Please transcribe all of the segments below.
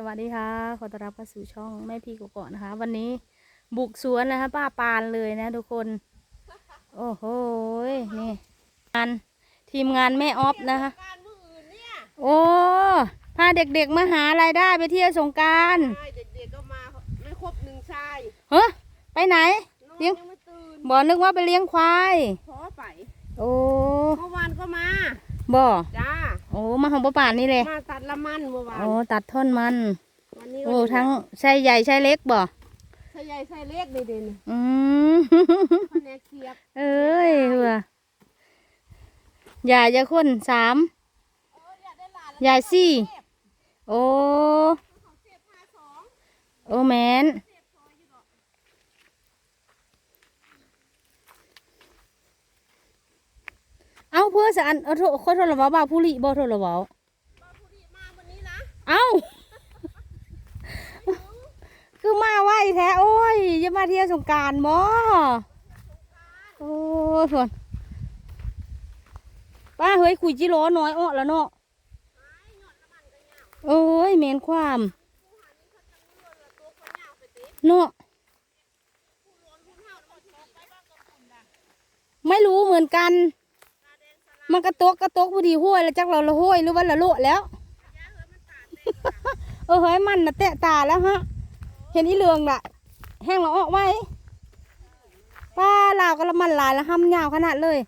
สวัสดีค่ะ ขอต้อนรับเข้าสู่ช่องแม่พี่กกอกนะคะ วันนี้บุกสวนนะคะป้าปานเลยนะทุกคน โอ้โหยนี่งานทีมงานแม่ออฟนะคะการมืออื่นเนี่ยโอ้พาเด็กๆมาหารายได้ไปเที่ยวสงกรารใช่เด็กๆก็มาไม่ครบหนึ่งชายเฮ้ยไปไหนน้องเลี้ยงยังไม่ตื่นบอกนึกว่าไปเลี้ยงควายขอไป โอ้เมื่อวานก็มาบ่จ้าโอ้มาของป้าปานนี่เลยมาตัดละมันเมื่อวานโอ้ตัดท่อนมันวันนี้โอ้ทั้งไส้ใหญ่ไส้เล็กบ่ใส่ใหญ่ใส่เล็กเลยเด่นอืมแผนกเสียบเอ้ยเบื่ออย่าจะคนสามเอออยากได้หลานยายสี่เสียบโอ้เขาเสียบห้าสองโอ้แมน เอาเพื่อสอันเอาโทรคนโทรเว้าบ่าวผู้ลิบ่โทรเว้าบางผู้ดีมาวันนี้นะเอาคือมาไหวแท้โอ้ยจะมาเที่ยวสงกรารบ่โอ้ยฝนป้าเฮ้ยคุยจิโร่น้อยอ้อแล้วเนาะโอ้ยเมนความเนาะไม่รู้เหมือนกัน มันกระตกกระตกพอดีห้วยแล้วจักเราละห้วยหรือว่าละโลแล้ว เออเฮ้ยมันนะเตะตาแล้วฮะ เห็นอีเหลืองน่ะแห้งเราออกไว้ป้าลาวก็ละมันลายแล้วห้ำยาวขนาดเลย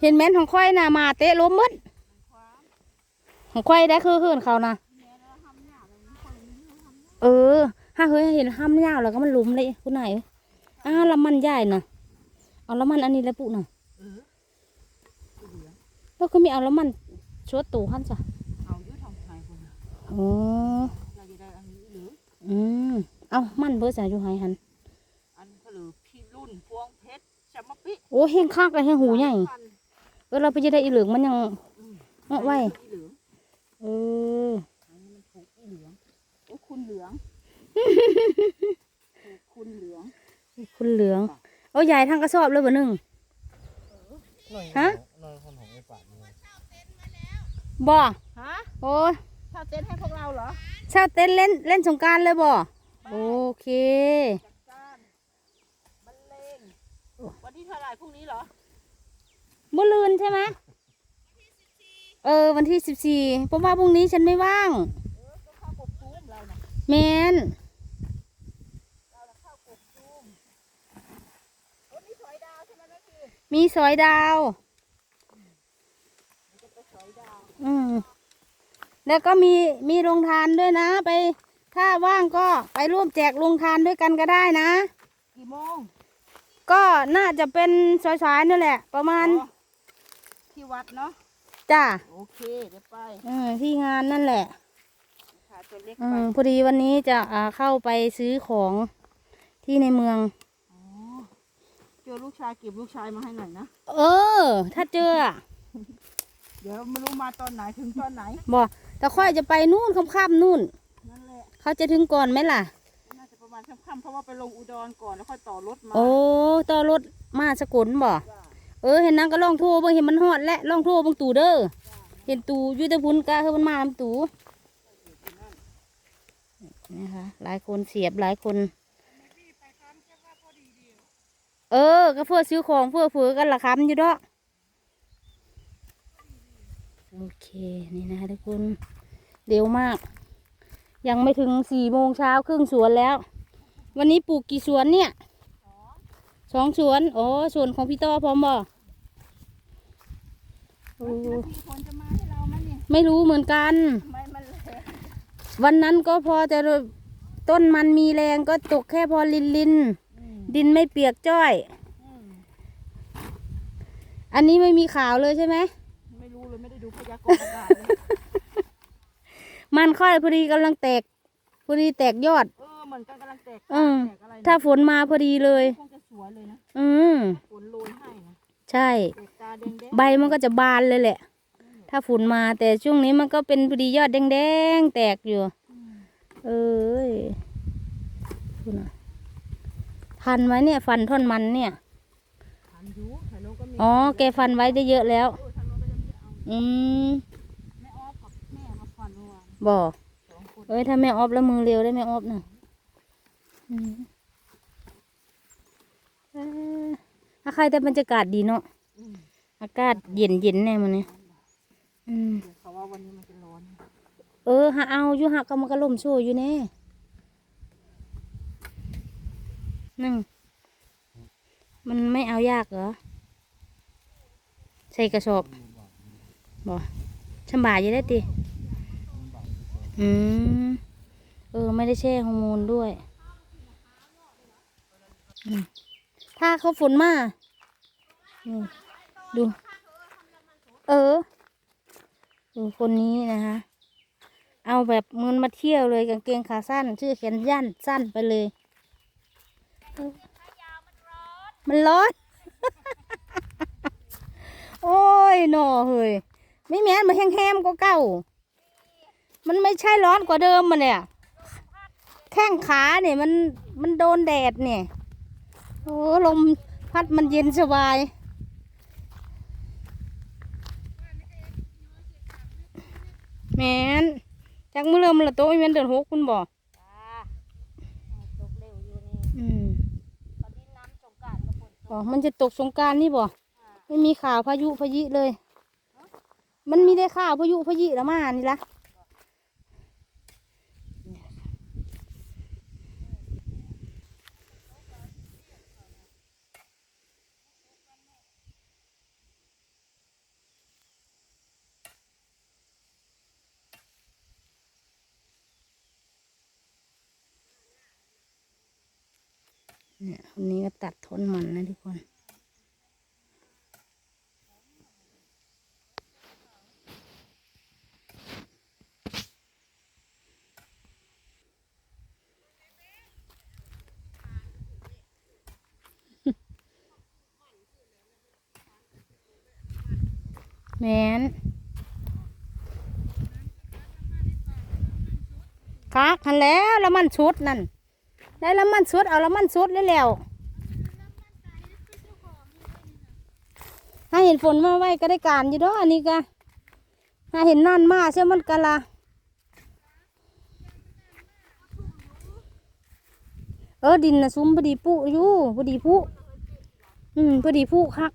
เห็นแม่นของค่อยน่ะมาเตะล้มมดของค่อยได้คือเฮือนเขานะเออ ถ้าเฮ้ยเห็นห้ำยาวแล้วก็มันลุมเลยคุณไหนอ้าละมันใหญ่น่ะ เอาละมันอันนี้แล้วปุ๊น่ะแล้วก็มีเอาละมันชดตูขั้นจ้ะเอายุทธทำไงคนอ๋อเราจะได้อันนี้หรืออืมเอามันเบอร์สายอยู่ไหหันอันก็หรือพี่รุ่นพวงเพชรชมปิโอ้เฮงคักเลยเฮงหูใหญ่เออเราไปจะได้อีเหลืองมันยังเอาไว้เหลืองเอออันนี้มันถูกอีเหลืองโอ้คุณเหลืองถูกคุณเหลือง คุณเหลือง เอาใหญ่ทั้งกระสอบเลยเบอร์หนึ่งฮะนอนคนของไอ้ป่านี่บ่ฮะโอ้ยถ้าเต้นให้พวกเราเหรอเช่าเต้นเล่นเล่นสงกรารเลยบ่โอเคจัดการบรรเลงวันที่เท่าไหร่พรุ่งนี้เหรอมื่อลืนใช่ไหมเออวันที่สิบสี่เพราะว่าพรุ่งนี้ฉันไม่ว่างเออก็เข้ากบตูมเราน่ะแมน เราน่ะเข้ากบตูมโอ้นี่สอยดาวใช่ไหมแม่พี่มีสอยดาวมันจะไปสอยดาว อืมแล้วก็มีมีโรงทานด้วยนะ ไป ถ้าว่างก็ไปร่วมแจกโรงทานด้วยกันก็ได้นะ กี่โมง ก็น่าจะเป็นสายๆนี่แหละ ประมาณอ๋อที่วัดเนาะ จ้าโอเค เดี๋ยวไปเออที่งานนั่นแหละขาตัวเล็กอืไปมพอดีวันนี้จะอ่าเข้าไปซื้อของที่ในเมือง อ๋อเจอลูกชายเก็บลูกชายมาให้หน่อยนะ เออ ถ้าเจออะเดี๋ยวไม่รู้มาตอนไหนถึงตอนไหน บอกแต่ค่อยจะไปนู่นค่ำๆนู่น นั่นแหละ เขาจะถึงก่อนไหมล่ะ น่าจะประมาณค่ำๆเพราะว่าไปลงอุดรก่อนแล้วค่อยต่อรถมาโอ้ต่อรถมาสกุลบ่เออ เห็นนังก็ลองโทรเบิ่งเห็นมันฮอดและลองโทรเบิ่งตู่เด้อ เห็นตู่อยุทธพุนกะคือมันมาลำตู่นะคะหลายคนเสียบหลายคน เออ ก็เพื่อซื้อของเพื่อเฟือกันละคำอยู่ดอกโอเคนี่นะคะทุกคนเร็วมาก ยังไม่ถึงสี่โมงเช้าครึ่งสวนแล้ว วันนี้ปลูกกี่สวนเนี่ยสองสวนโอ้สวนของพี่ต้อพร้อมบ่โอ้แล้วพี่คนจะไม่รู้เหมือนกัน วันนั้นก็พอแต่ต้นมันมีแรงก็ตกแค่พอลินลิน ดินไม่เปียกจ้อยอืมอันนี้ไม่มีขาวเลยใช่ไหม ไม่รู้เลยไม่ได้ดูพยากรณ์อากาศเลยมันค่อยพอดีกำลังแตก พอดีแตกยอด เออเหมือนกันกำลังแตกเออ แตกอะไรนะถ้าฝนมาพอดีเลย คงจะสวยเลยนะอืมฝนโรยให้นะใช่ แตกตาแดงๆ ใบมันก็จะบานเลยแหละ ถ้าฝนมาแต่ช่วงนี้มันก็เป็นพอดียอดแดงๆแตกอยู่อืมเอ้ยดูนะ ทันไหมเนี่ย ฟันท่อนมันเนี่ยถามอยู่ทางโน้นก็มีอ๋อ แกฟันไว้ได้เยอะแล้วเออทางโน้นก็ยังไม่ได้เอาอืมแม่ออฟกับแม่บ่สองคนเอ้ย ถ้าแม่ออฟแล้วมือเร็วได้แม่ออฟน่ะอืมเอ้อถ้าใครแต่บรรยากาศดีเนาะอืมอากาศเย็นเย็นๆแน่มันนี่อืมเดี๋ยวเขาว่าวันนี้มันจะร้อน เออหาเอาอยู่หักก็มันก็ล่มโชว์อยู่แน่ นั่ง มันไม่เอายากเหรอ ใส่กระสอบ บ่ชำบายอยู่ได้ติ อืม เออ ไม่ได้แช่ฮอร์โมนด้วย ถ้าเขาฝนมานี่ดู เออดูคนนี้นะคะเอาแบบมืนมาเที่ยวเลยกางเกงขาสั้น ชื่อแขนยันสั้นไปเลย มันร้อน โอ้ยหนอเฮ้ยไม่แม้นมาแห้งๆก็เก่า มันไม่ใช่ร้อนกว่าเดิมมันเนี่ย แข้งขาเนี่ยมันมันโดนแดดเนี่ย โอ้ลมพัดมันเย็นสบายแมนจากมือเริ่มละโตอีเวนเดือนหกคุณบอก จ้าตกเร็วอยู่นี่ อืม ตอนนี้น้ำสงกรารกับฝนตบอกมันจะตกสงกรารนี่บ่กไม่มีข่าวพายุพายิเลย มันมีได้ข่าวพายุพายิแล้วมานี่ละ เนี่ยคนนี้ก็ตัดทนมันนะทุกคนแมนคักหันแล้วแล้วมันชุดนั่น ได้แล้วมันชุดเอาแล้วมันชุดแล้วแล้วถ้าเห็นฝนมาไว้ก็ได้การอยู่ด้วยอันนี้ก็ถ้าเห็นนั่นมาเชื่อมันกะละเออดินนะซุ้มพอดีปุอยู่พอดีปุอืมพอดีปุคัก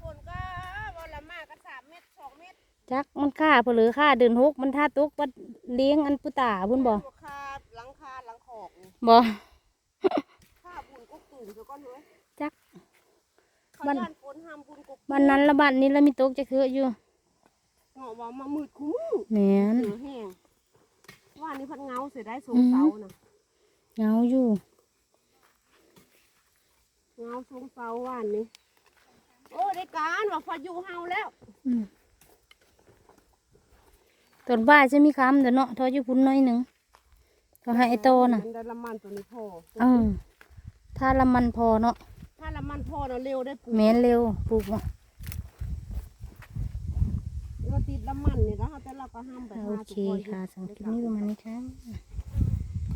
ฝนก็วันละมากก็สามเมตรสองเมตร จักมันค่าเพลือค่าเดินหกมันท่าตุกวัดเลี้ยงอันปุตาบุญบ่ราคาหลังคาหลังขอกนี่บ่ค่าบุญกุ๊กตื่นซะก่อนเลยจักเขามันย่านฝนห้ามบุญกุ๊กวันนั้นละบัดนี้ละมีตกจะคืออยู่เหงาว่ามามืดคุ้มแหม่นเหลือแห้งว่านี่พัดเงาเสียได้สงเสานะเหงาอยู่เงาสงเสาว่านนี้โอ้ได้การว่าพายุเฮาแล้ว อืม ตอนบ่ายจะมีคำเดี๋ยวเนาะทออยู่พุ่นหน้อยหนึ่งทอให้ไอโตน่ะมันได้ละมันตัวนี้พอเออถ้าละมันพอเนาะถ้าละมันพอเราะเร็วได้ปลูกแม่นเร็วปลูกมาเราติดละมันนี่แล้วแต่เราก็ห้ามไปโอหาเคทุกนค่ะสำหรับคลิปนี้ประมาณนี้ค่ะ